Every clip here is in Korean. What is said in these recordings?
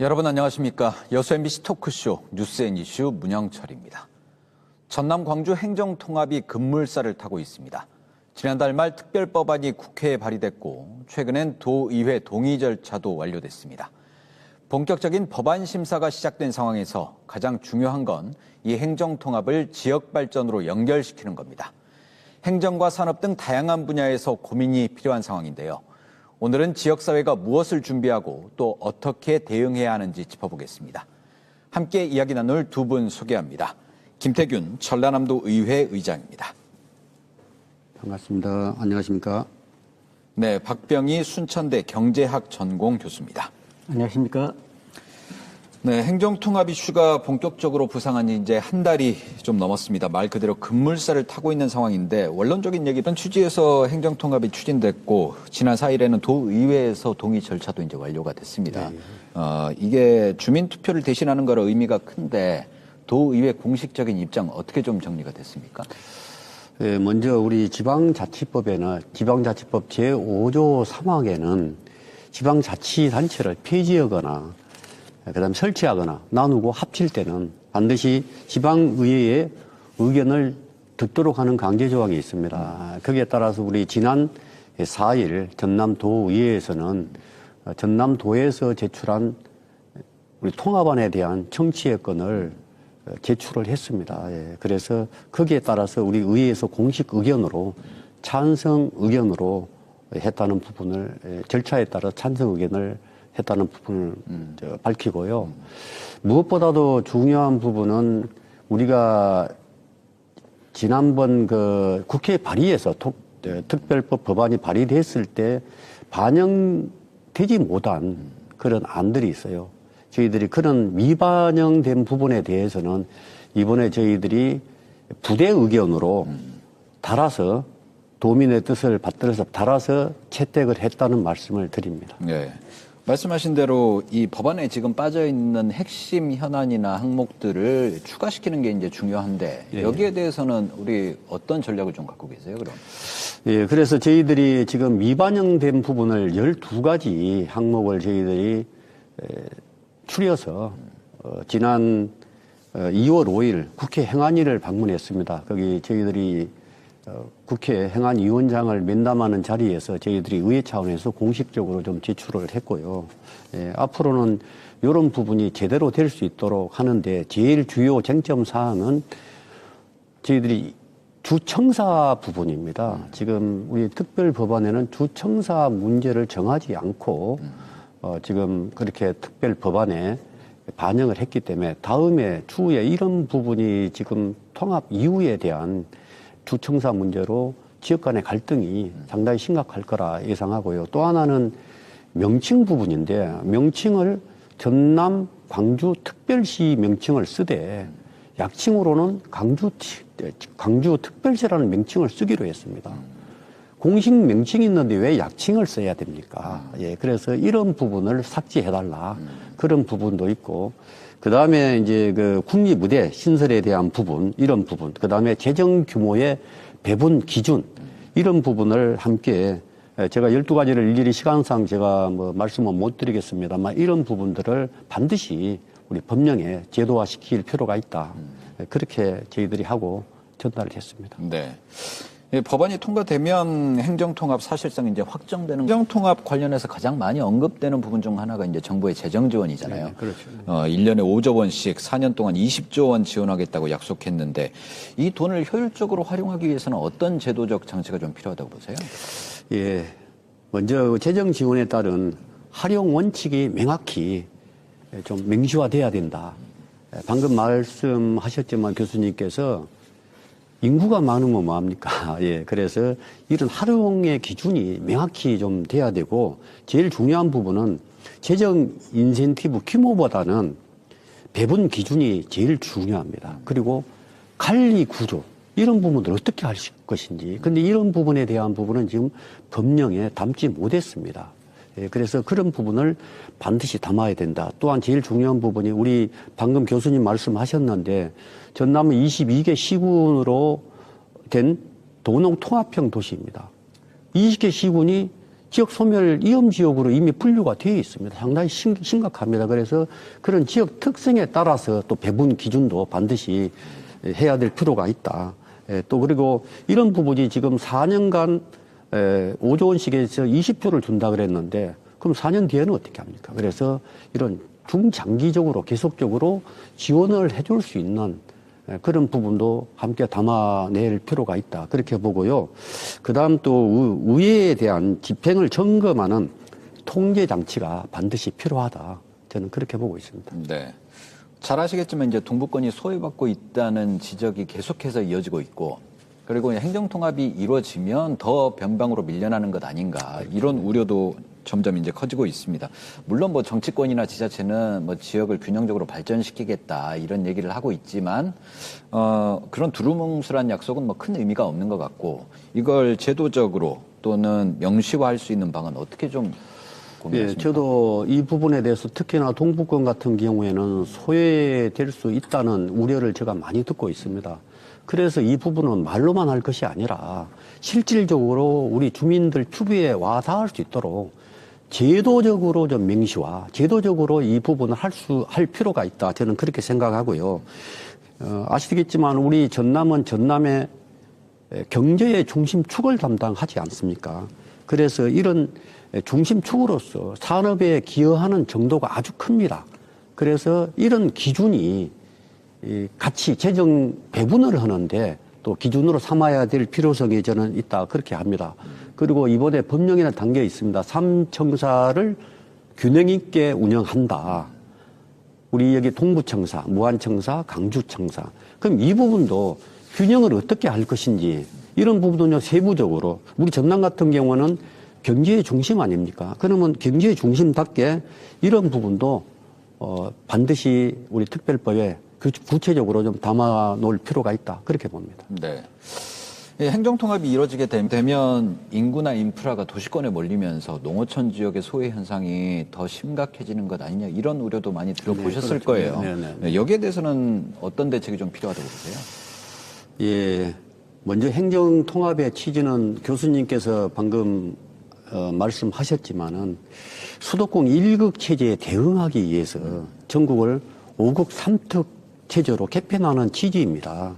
여러분 안녕하십니까. 여수 MBC 토크쇼 뉴스 앤 이슈 문영철입니다. 전남 광주 행정통합이 급물살을 타고 있습니다. 지난달 말 특별법안이 국회에 발의됐고 최근엔 도의회 동의 절차도 완료됐습니다. 본격적인 법안 심사가 시작된 상황에서 가장 중요한 건 이 행정통합을 지역 발전으로 연결시키는 겁니다. 행정과 산업 등 다양한 분야에서 고민이 필요한 상황인데요. 오늘은 지역사회가 무엇을 준비하고 또 어떻게 대응해야 하는지 짚어보겠습니다. 함께 이야기 나눌 두 분 소개합니다. 김태균 전라남도 의회 의장입니다. 반갑습니다. 안녕하십니까? 네, 박병희 순천대 경제학 전공 교수입니다. 안녕하십니까. 네, 행정통합 이슈가 본격적으로 부상한 지 이제 한 달이 좀 넘었습니다. 말 그대로 급물살을 타고 있는 상황인데 원론적인 얘기는 취지에서 행정통합이 추진됐고 지난 4일에는 도의회에서 동의 절차도 이제 완료가 됐습니다. 어, 이게 주민 투표를 대신하는 거라 의미가 큰데 도의회 공식적인 입장 어떻게 좀 정리가 됐습니까? 예, 먼저 우리 지방자치법에는 지방자치법 제5조 3항에는 지방자치단체를 폐지하거나 그다음 설치하거나 나누고 합칠 때는 반드시 지방의회의 의견을 듣도록 하는 강제 조항이 있습니다. 거기에 따라서 우리 지난 4일 전남도의회에서는 전남도에서 제출한 우리 통합안에 대한 청취의 건을 제출을 했습니다. 예, 그래서 거기에 따라서 우리 의회에서 공식 의견으로 찬성 의견으로 했다는 부분을 예, 절차에 따라 찬성 의견을 했다는 부분을 저, 밝히고요. 무엇보다도 중요한 부분은 우리가 지난번 그 국회 발의에서 토- 에, 특별법 법안이 발의됐을 때 반영되지 못한 그런 안들이 있어요. 저희들이 그런 미반영된 부분에 대해서는 이번에 저희들이 부대 의견으로 달아서 도민의 뜻을 받들어서 달아서 채택을 했다는 말씀을 드립니다. 네. 말씀하신 대로 이 법안에 지금 빠져 있는 핵심 현안이나 항목들을 추가시키는 게 이제 중요한데 예. 여기에 대해서는 우리 어떤 전략을 좀 갖고 계세요, 그럼? 예, 그래서 저희들이 지금 미반영된 부분을 12가지 항목을 저희들이 에, 추려서 어, 지난 어, 2월 5일 국회 행안위를 방문했습니다. 거기 저희들이 어, 국회 행안위원장을 면담하는 자리에서 저희들이 의회 차원에서 공식적으로 좀 제출을 했고요. 예, 앞으로는 이런 부분이 제대로 될 수 있도록 하는데 제일 주요 쟁점 사항은 저희들이 주청사 부분입니다. 지금 우리 특별 법안에는 주청사 문제를 정하지 않고 어, 지금 그렇게 특별 법안에 반영을 했기 때문에 다음에 추후에 이런 부분이 지금 통합 이후에 대한 주청사 문제로 지역 간의 갈등이 상당히 심각할 거라 예상하고요. 또 하나는 명칭 부분인데 명칭을 전남 광주 특별시 명칭을 쓰되 약칭으로는 광주 티- 광주 특별시라는 명칭을 쓰기로 했습니다. 공식 명칭이 있는데 왜 약칭을 써야 됩니까? 예, 그래서 이런 부분을 삭제해달라. 그런 부분도 있고, 그 다음에 이제 그 국립무대 신설에 대한 부분, 이런 부분, 그 다음에 재정 규모의 배분 기준, 이런 부분을 함께 예, 제가 12가지를 일일이 시간상 제가 뭐 말씀은 못 드리겠습니다만 이런 부분들을 반드시 우리 법령에 제도화 시킬 필요가 있다. 예, 그렇게 저희들이 하고 전달을 했습니다. 네. 이 법안이 통과되면 행정통합 사실상 이제 확정되는 행정통합 관련해서 가장 많이 언급되는 부분 중 하나가 이제 정부의 재정 지원이잖아요. 네, 그렇죠. 어, 1년에 5조 원씩 4년 동안 20조 원 지원하겠다고 약속했는데 이 돈을 효율적으로 활용하기 위해서는 어떤 제도적 장치가 좀 필요하다고 보세요? 예. 먼저 재정 지원에 따른 활용 원칙이 명확히 좀 명시화돼야 된다. 방금 말씀하셨지만 교수님께서 인구가 많으면 뭐합니까? 예. 그래서 이런 활용의 기준이 명확히 좀 돼야 되고 제일 중요한 부분은 재정 인센티브 규모보다는 배분 기준이 제일 중요합니다. 그리고 관리 구조 이런 부분들 어떻게 할 것인지. 근데 이런 부분에 대한 부분은 지금 법령에 담지 못했습니다. 예, 그래서 그런 부분을 반드시 담아야 된다. 또한 제일 중요한 부분이 우리 방금 교수님 말씀하셨는데 전남은 22개 시군으로 된 도농 통합형 도시입니다. 20개 시군이 지역 소멸 위험 지역으로 이미 분류가 되어 있습니다. 상당히 심, 심각합니다. 그래서 그런 지역 특성에 따라서 또 배분 기준도 반드시 해야 될 필요가 있다. 예, 또 그리고 이런 부분이 지금 4년간 에, 5조 원씩에 서 20조를 준다 그랬는데 그럼 4년 뒤에는 어떻게 합니까? 그래서 이런 중장기적으로 계속적으로 지원을 해줄 수 있는 에, 그런 부분도 함께 담아낼 필요가 있다. 그렇게 보고요. 그 다음 또 의- 의회에 대한 집행을 점검하는 통제 장치가 반드시 필요하다. 저는 그렇게 보고 있습니다. 네. 잘 아시겠지만 이제 동북권이 소외받고 있다는 지적이 계속해서 이어지고 있고 그리고 행정 통합이 이루어지면 더 변방으로 밀려나는 것 아닌가 이런 우려도 점점 이제 커지고 있습니다. 물론 뭐 정치권이나 지자체는 뭐 지역을 균형적으로 발전시키겠다 이런 얘기를 하고 있지만 어 그런 두루뭉술한 약속은 뭐 큰 의미가 없는 것 같고 이걸 제도적으로 또는 명시화할 수 있는 방안 어떻게 좀 예, 고민하십니까? 저도 이 부분에 대해서 특히나 동북권 같은 경우에는 소외될 수 있다는 우려를 제가 많이 듣고 있습니다. 그래서 이 부분은 말로만 할 것이 아니라 실질적으로 우리 주민들 주위에 와 닿을 수 있도록 제도적으로 좀 명시화, 제도적으로 이 부분을 할 수, 할 필요가 있다. 저는 그렇게 생각하고요. 어, 아시겠지만 우리 전남은 전남의 에, 경제의 중심축을 담당하지 않습니까? 그래서 이런 에, 중심축으로서 산업에 기여하는 정도가 아주 큽니다. 그래서 이런 기준이 이 같이 재정 배분을 하는데 또 기준으로 삼아야 될 필요성이 저는 있다 그렇게 합니다. 그리고 이번에 법령에는 담겨 있습니다. 삼청사를 균형 있게 운영한다. 우리 여기 동부청사, 무안청사, 강주청사. 그럼 이 부분도 균형을 어떻게 할 것인지 이런 부분은요 세부적으로 우리 전남 같은 경우는 경제의 중심 아닙니까? 그러면 경제의 중심답게 이런 부분도 어, 반드시 우리 특별법에 그 구체적으로 좀 담아 놓을 필요가 있다. 그렇게 봅니다. 네. 이 행정통합이 이루어지게 되- 되면 인구나 인프라가 도시권에 몰리면서 농어촌 지역의 소외 현상이 더 심각해지는 것 아니냐 이런 우려도 많이 들어보셨을 그렇죠. 거예요. 네, 네, 네. 네, 여기에 대해서는 어떤 대책이 좀 필요하다고 보세요? 예. 먼저 행정 통합의 취지는 교수님께서 방금 어, 말씀하셨지만은 수도권 1극 체제에 대응하기 위해서 전국을 5극 3특 체제로 개편하는 취지입니다.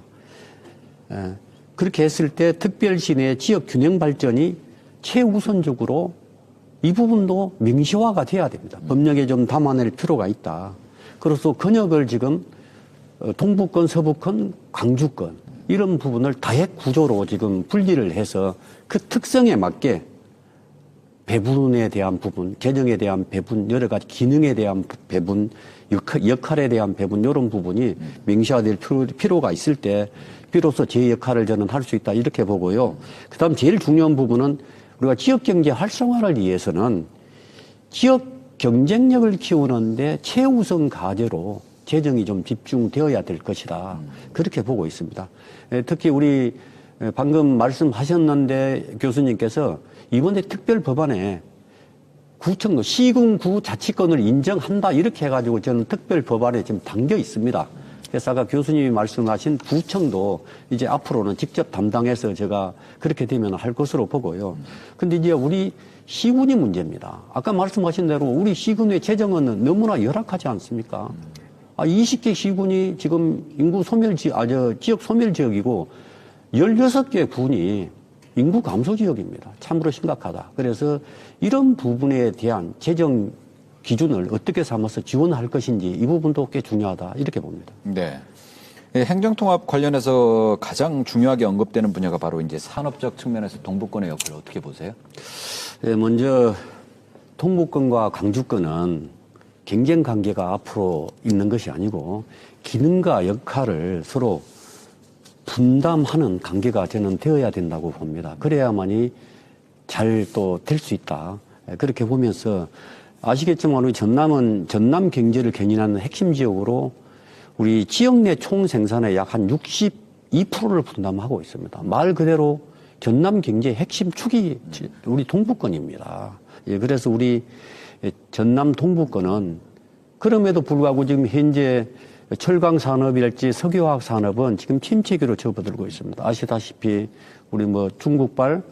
예. 그렇게 했을 때 특별시 내 지역 균형 발전이 최우선적으로 이 부분도 명시화가 돼야 됩니다. 법령에 좀 담아낼 필요가 있다. 그래서 근역을 지금 어, 동부권, 서부권, 광주권 이런 부분을 다핵 구조로 지금 분리를 해서 그 특성에 맞게 배분에 대한 부분, 재정에 대한 배분, 여러 가지 기능에 대한 배분, 역할, 역할에 대한 배분 이런 부분이 명시화될 필요, 필요가 있을 때 비로소 제 역할을 저는 할 수 있다 이렇게 보고요. 그다음 제일 중요한 부분은 우리가 지역 경제 활성화를 위해서는 지역 경쟁력을 키우는데 최우선 과제로 재정이 좀 집중되어야 될 것이다. 그렇게 보고 있습니다. 에, 특히 우리 에, 방금 말씀하셨는데 교수님께서 이번에 특별 법안에 구청도 시군구 자치권을 인정한다 이렇게 해가지고 저는 특별 법안에 지금 담겨 있습니다. 그래서 아까 교수님이 말씀하신 구청도 이제 앞으로는 직접 담당해서 제가 그렇게 되면 할 것으로 보고요. 근데 이제 우리 시군이 문제입니다. 아까 말씀하신 대로 우리 시군의 재정은 너무나 열악하지 않습니까? 아, 20개 시군이 지금 인구 소멸 지, 아, 저, 지역 소멸 지역이고 16개 군이 인구 감소 지역입니다. 참으로 심각하다. 그래서 이런 부분에 대한 재정 기준을 어떻게 삼아서 지원할 것인지 이 부분도 꽤 중요하다. 이렇게 봅니다. 네. 이 행정통합 관련해서 가장 중요하게 언급되는 분야가 바로 이제 산업적 측면에서 동북권의 역할을 어떻게 보세요? 예, 먼저 동북권과 강주권은 경쟁 관계가 앞으로 있는 것이 아니고 기능과 역할을 서로 분담하는 관계가 저는 되어야 된다고 봅니다. 그래야만이 잘 또 될 수 있다. 예, 그렇게 보면서 아시겠지만 우리 전남은 전남 경제를 견인하는 핵심 지역으로 우리 지역 내 총 생산의 약 한 62%를 분담하고 있습니다. 말 그대로 전남 경제의 핵심 축이 우리 동북권입니다. 예, 그래서 우리 전남 동북권은 그럼에도 불구하고 지금 현재 철강 산업이랄지 석유화학 산업은 지금 침체기로 접어들고 있습니다. 아시다시피 우리 뭐 중국발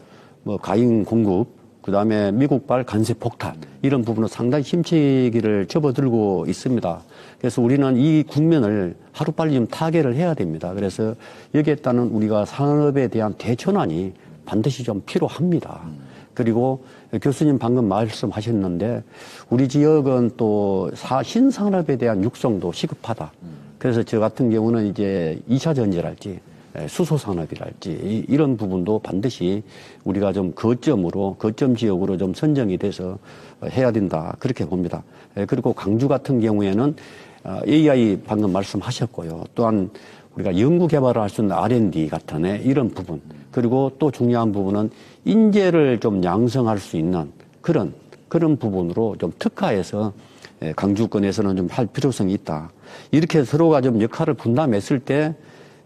뭐 가인 공급 그 다음에 미국발 간세 폭탄 이런 부분은 상당히 힘치기를 접어들고 있습니다. 그래서 우리는 이 국면을 하루빨리 좀 타개를 해야 됩니다. 그래서 여기에 따른 우리가 산업에 대한 대전환이 반드시 좀 필요합니다. 그리고 교수님 방금 말씀하셨는데 우리 지역은 또 사- 신산업에 대한 육성도 시급하다. 그래서 저 같은 경우는 이제 이차 전지랄지 에, 수소 산업이랄지 이- 이런 부분도 반드시 우리가 좀 거점으로 거점 지역으로 좀 선정이 돼서 어, 해야 된다 그렇게 봅니다. 에, 그리고 광주 같은 경우에는 어, AI 방금 말씀하셨고요. 또한 우리가 연구 개발을 할 수 있는 R&D 같은 애, 이런 부분 그리고 또 중요한 부분은 인재를 좀 양성할 수 있는 그런 그런 부분으로 좀 특화해서 에, 강주권에서는 좀 할 필요성이 있다. 이렇게 서로가 좀 역할을 분담했을 때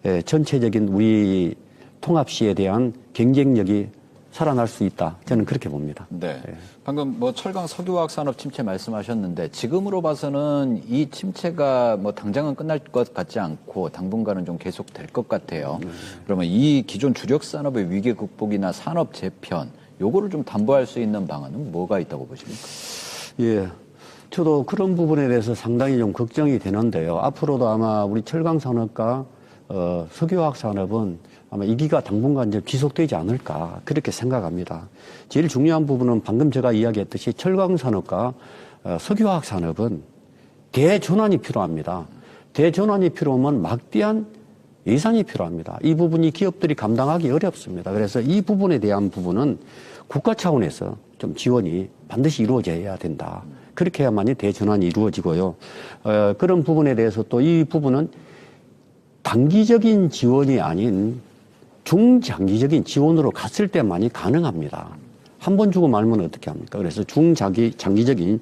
에, 전체적인 우리 통합시에 대한 경쟁력이 살아날 수 있다. 저는 그렇게 봅니다. 네. 방금 뭐 철강 석유화학 산업 침체 말씀하셨는데 지금으로 봐서는 이 침체가 뭐 당장은 끝날 것 같지 않고 당분간은 좀 계속 될 것 같아요. 그러면 이 기존 주력 산업의 위기 극복이나 산업 재편 요거를 좀 담보할 수 있는 방안은 뭐가 있다고 보십니까? 예. 저도 그런 부분에 대해서 상당히 좀 걱정이 되는데요. 앞으로도 아마 우리 철강 산업과 어, 석유화학 산업은 아마 이기가 당분간 이제 지속되지 않을까 그렇게 생각합니다. 제일 중요한 부분은 방금 제가 이야기했듯이 철강 산업과 어, 석유화학 산업은 대전환이 필요합니다. 대전환이 필요하면 막대한 예산이 필요합니다. 이 부분이 기업들이 감당하기 어렵습니다. 그래서 이 부분에 대한 부분은 국가 차원에서 좀 지원이 반드시 이루어져야 된다. 그렇게 해야만이 대전환이 이루어지고요. 어, 그런 부분에 대해서 또 이 부분은 단기적인 지원이 아닌 중장기적인 지원으로 갔을 때만이 가능합니다. 한 번 주고 말면 어떻게 합니까? 그래서 중장기, 장기적인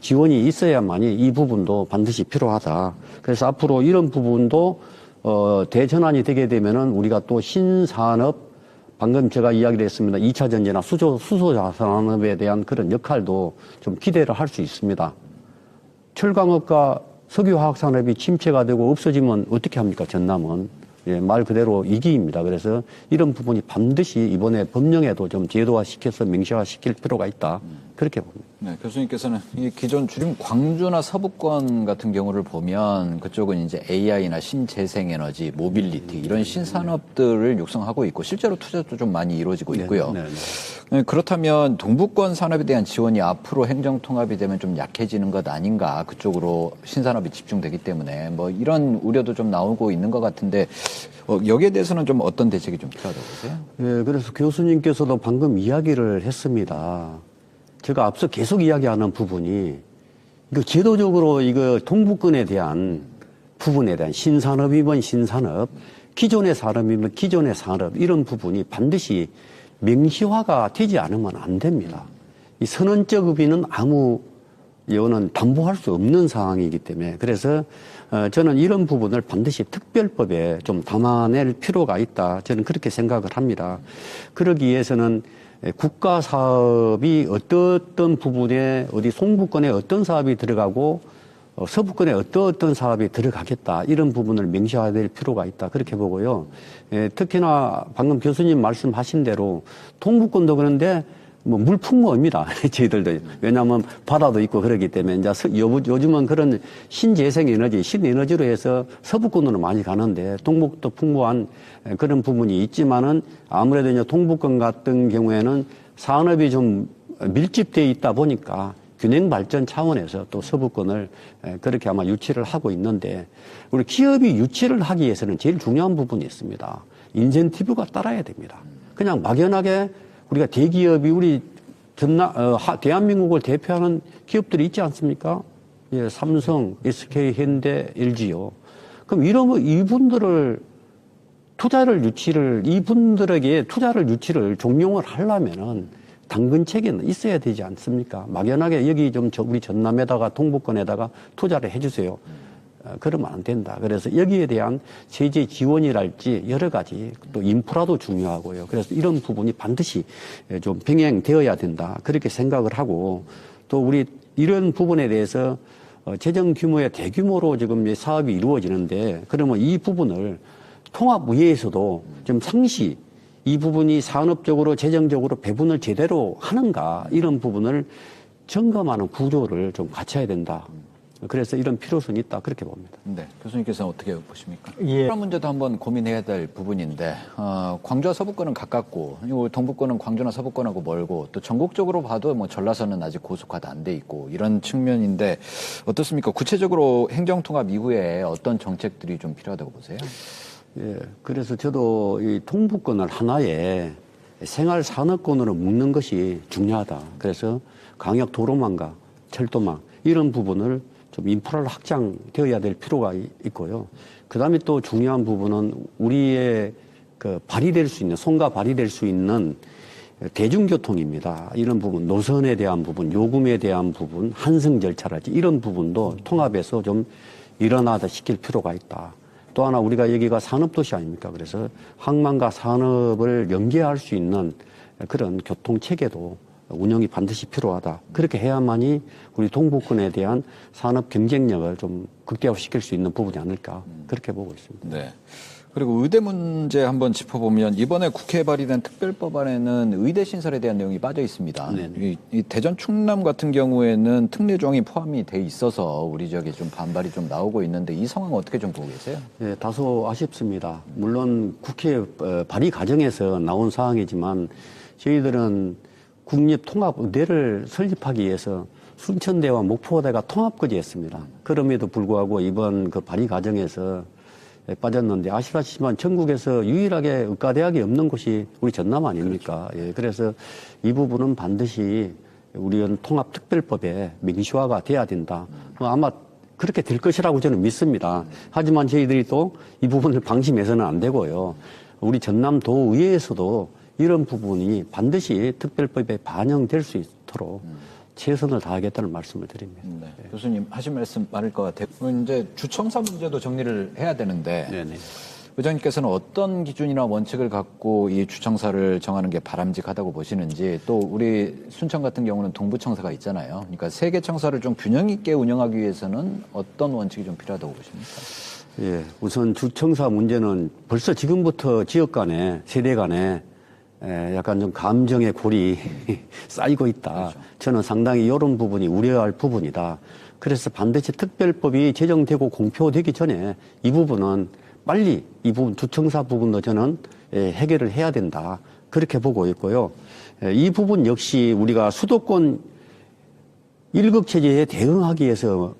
지원이 있어야만이 이 부분도 반드시 필요하다. 그래서 앞으로 이런 부분도 어, 대전환이 되게 되면은 우리가 또 신산업 방금 제가 이야기를 했습니다. 2차 전지나 수소, 수소 산업에 대한 그런 역할도 좀 기대를 할 수 있습니다. 철강업과 석유화학 산업이 침체가 되고 없어지면 어떻게 합니까? 전남은. 예, 말 그대로 이기입니다. 그래서 이런 부분이 반드시 이번에 법령에도 좀 제도화 시켜서 명시화 시킬 필요가 있다. 그렇게 봅니다. 네, 교수님께서는 이 기존 주림 광주나 서부권 같은 경우를 보면 그쪽은 이제 AI나 신재생에너지, 모빌리티 이런 신산업들을 육성하고 있고 실제로 투자도 좀 많이 이루어지고 있고요. 네, 네. 네, 그렇다면 동부권 산업에 대한 지원이 앞으로 행정 통합이 되면 좀 약해지는 것 아닌가 그쪽으로 신산업이 집중되기 때문에 뭐 이런 우려도 좀 나오고 있는 것 같은데 어, 여기에 대해서는 좀 어떤 대책이 좀 필요하다고 보세요? 예, 그래서 교수님께서도 방금 이야기를 했습니다. 제가 앞서 계속 이야기하는 부분이 이거 제도적으로 이거 동북권에 대한 부분에 대한 신산업이면 신산업, 기존의 산업이면 기존의 산업 이런 부분이 반드시 명시화가 되지 않으면 안 됩니다. 이 선언적 의미는 아무 이거는 담보할 수 없는 상황이기 때문에 그래서 어, 저는 이런 부분을 반드시 특별법에 좀 담아낼 필요가 있다. 저는 그렇게 생각을 합니다. 그러기 위해서는 에, 국가 사업이 어떤 부분에 어디 송부권에 어떤 사업이 들어가고 어, 서부권에 어떤 어떤 사업이 들어가겠다 이런 부분을 명시화될 필요가 있다 그렇게 보고요. 에, 특히나 방금 교수님 말씀하신 대로 동부권도 그런데 뭐 물품모입니다. 저희들도 왜냐하면 바다도 있고 그러기 때문에 이제 요즘은 그런 신재생 에너지, 신에너지로 해서 서부권으로 많이 가는데 동북도 풍부한 그런 부분이 있지만은 아무래도 이제 동북권 같은 경우에는 산업이 좀 밀집되어 있다 보니까 균형 발전 차원에서 또 서부권을 에, 그렇게 아마 유치를 하고 있는데 우리 기업이 유치를 하기 위해서는 제일 중요한 부분이 있습니다. 인센티브가 따라야 됩니다. 그냥 막연하게 우리가 대기업이 우리 전나 어, 하- 대한민국을 대표하는 기업들이 있지 않습니까? 예, 삼성, SK, 현대, LG요. 그럼 이런 거 이분들을 투자를 유치를 이분들에게 투자를 유치를 종용을 하려면은 당근 체계는 있어야 되지 않습니까? 막연하게 여기 좀저 우리 전남에다가 동북권에다가 투자를 해주세요. 어, 그러면 안 된다. 그래서 여기에 대한 세제 지원이랄지 여러 가지 또 인프라도 중요하고요. 그래서 이런 부분이 반드시 좀 병행되어야 된다. 그렇게 생각을 하고 또 우리 이런 부분에 대해서 어, 재정 규모의 대규모로 지금 이 사업이 이루어지는데 그러면 이 부분을 통합의회에서도 좀 상시 이 부분이 산업적으로 재정적으로 배분을 제대로 하는가 이런 부분을 점검하는 구조를 좀 갖춰야 된다. 그래서 이런 필요성이 있다 그렇게 봅니다. 네, 교수님께서는 어떻게 보십니까? 예. 그런 문제도 한번 고민해야 될 부분인데 어, 광주와 서부권은 가깝고 그리고 동북권은 광주나 서부권하고 멀고 또 전국적으로 봐도 뭐 전라선은 아직 고속화도 안 돼 있고 이런 측면인데 어떻습니까? 구체적으로 행정통합 이후에 어떤 정책들이 좀 필요하다고 보세요? 예, 그래서 저도 이 동북권을 하나의 생활 산업권으로 묶는 것이 중요하다. 그래서 강역 도로망과 철도망 이런 부분을 좀 인프라를 확장되어야 될 필요가 이- 있고요. 그 다음에 또 중요한 부분은 우리의 그 발휘될 수 있는, 손과 발휘될 수 있는 대중교통입니다. 이런 부분, 노선에 대한 부분, 요금에 대한 부분, 환승 절차라든지 이런 부분도 통합해서 좀 일어나다 시킬 필요가 있다. 또 하나 우리가 여기가 산업도시 아닙니까? 그래서 항만과 산업을 연계할 수 있는 그런 교통체계도 운영이 반드시 필요하다. 그렇게 해야만이 우리 동북권에 대한 산업 경쟁력을 좀 극대화시킬 수 있는 부분이 아닐까. 그렇게 보고 있습니다. 네. 그리고 의대 문제 한번 짚어보면 이번에 국회에 발의된 특별법안에는 의대 신설에 대한 내용이 빠져 있습니다. 이, 이 대전 충남 같은 경우에는 특례 조항이 포함이 돼 있어서 우리 지역에 좀 반발이 좀 나오고 있는데 이 상황 어떻게 좀 보고 계세요? 예, 다소 아쉽습니다. 물론 국회 어, 발의 과정에서 나온 사항이지만 저희들은 국립통합의대를 설립하기 위해서 순천대와 목포대가 통합거지였습니다. 그럼에도 불구하고 이번 그 발의 과정에서 예, 빠졌는데 아시다시피만 전국에서 유일하게 의과대학이 없는 곳이 우리 전남 아닙니까? 예, 그래서 이 부분은 반드시 우리는 통합특별법에 민주화가 돼야 된다. 어, 아마 그렇게 될 것이라고 저는 믿습니다. 하지만 저희들이 또 이 부분을 방심해서는 안 되고요. 우리 전남도의회에서도 이런 부분이 반드시 특별법에 반영될 수 있도록 최선을 다하겠다는 말씀을 드립니다. 네. 교수님 하신 말씀 많을 것 같아요. 이제 주청사 문제도 정리를 해야 되는데 네네. 의장님께서는 어떤 기준이나 원칙을 갖고 이 주청사를 정하는 게 바람직하다고 보시는지 또 우리 순천 같은 경우는 동부청사가 있잖아요. 그러니까 세 개 청사를 좀 균형 있게 운영하기 위해서는 어떤 원칙이 좀 필요하다고 보십니까? 예, 우선 주청사 문제는 벌써 지금부터 지역 간에, 세대 간에 에, 약간 좀 감정의 골이 쌓이고 있다. 저는 상당히 이런 부분이 우려할 부분이다. 그래서 반드시 특별법이 제정되고 공표되기 전에 이 부분은 빨리 이 부분 주청사 부분도 저는 예, 해결을 해야 된다. 그렇게 보고 있고요. 에, 이 부분 역시 우리가 수도권 일극 체제에 대응하기 위해서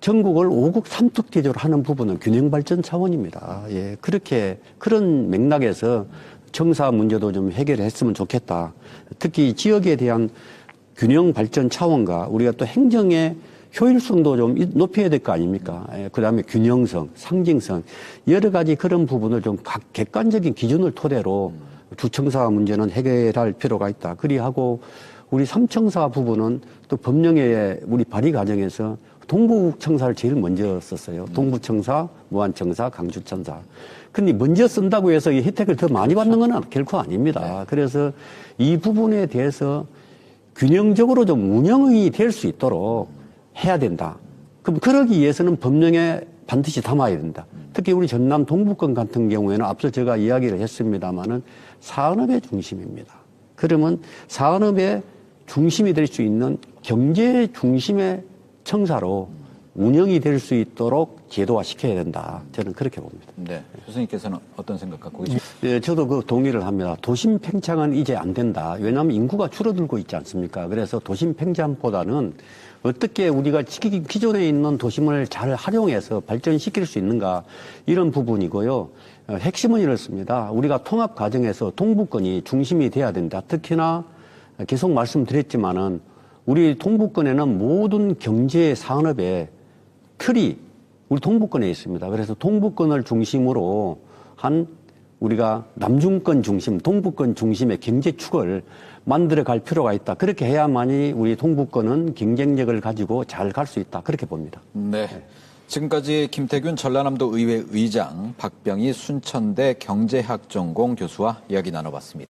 전국을 오국삼특 제조로 하는 부분은 균형 발전 차원입니다. 예, 그렇게 그런 맥락에서 청사 문제도 좀 해결했으면 좋겠다. 특히 지역에 대한 균형 발전 차원과 우리가 또 행정의 효율성도 좀 이- 높여야 될 거 아닙니까? 예, 그 다음에 균형성, 상징성, 여러 가지 그런 부분을 좀 각 객관적인 기준을 토대로 주청사 문제는 해결할 필요가 있다. 그리하고 우리 삼청사 부분은 또 법령에 우리 발의 과정에서 동부청사를 제일 먼저 썼어요. 동부청사, 무안청사, 강주청사. 근데 먼저 쓴다고 해서 이 혜택을 더 많이 받는 건 결코 아닙니다. 그래서 이 부분에 대해서 균형적으로 좀 운영이 될 수 있도록 해야 된다. 그럼 그러기 위해서는 법령에 반드시 담아야 된다. 특히 우리 전남 동부권 같은 경우에는 앞서 제가 이야기를 했습니다마는 산업의 중심입니다. 그러면 산업의 중심이 될 수 있는 경제 중심의 청사로 운영이 될 수 있도록 제도화 시켜야 된다. 저는 그렇게 봅니다. 네. 교수님께서는 어떤 생각 갖고 계십니까? 예, 저도 그 동의를 합니다. 도심 팽창은 이제 안 된다. 왜냐하면 인구가 줄어들고 있지 않습니까? 그래서 도심 팽창보다는 어떻게 우리가 기- 기존에 있는 도심을 잘 활용해서 발전시킬 수 있는가 이런 부분이고요. 어, 핵심은 이렇습니다. 우리가 통합 과정에서 동북권이 중심이 돼야 된다. 특히나 계속 말씀드렸지만은 우리 동북권에는 모든 경제 산업의 틀이 우리 동북권에 있습니다. 그래서 동북권을 중심으로 한 우리가 남중권 중심, 동북권 중심의 경제축을 만들어 갈 필요가 있다. 그렇게 해야만이 우리 동북권은 경쟁력을 가지고 잘 갈 수 있다. 그렇게 봅니다. 네. 지금까지 김태균 전라남도 의회 의장, 박병희 순천대 경제학 전공 교수와 이야기 나눠봤습니다.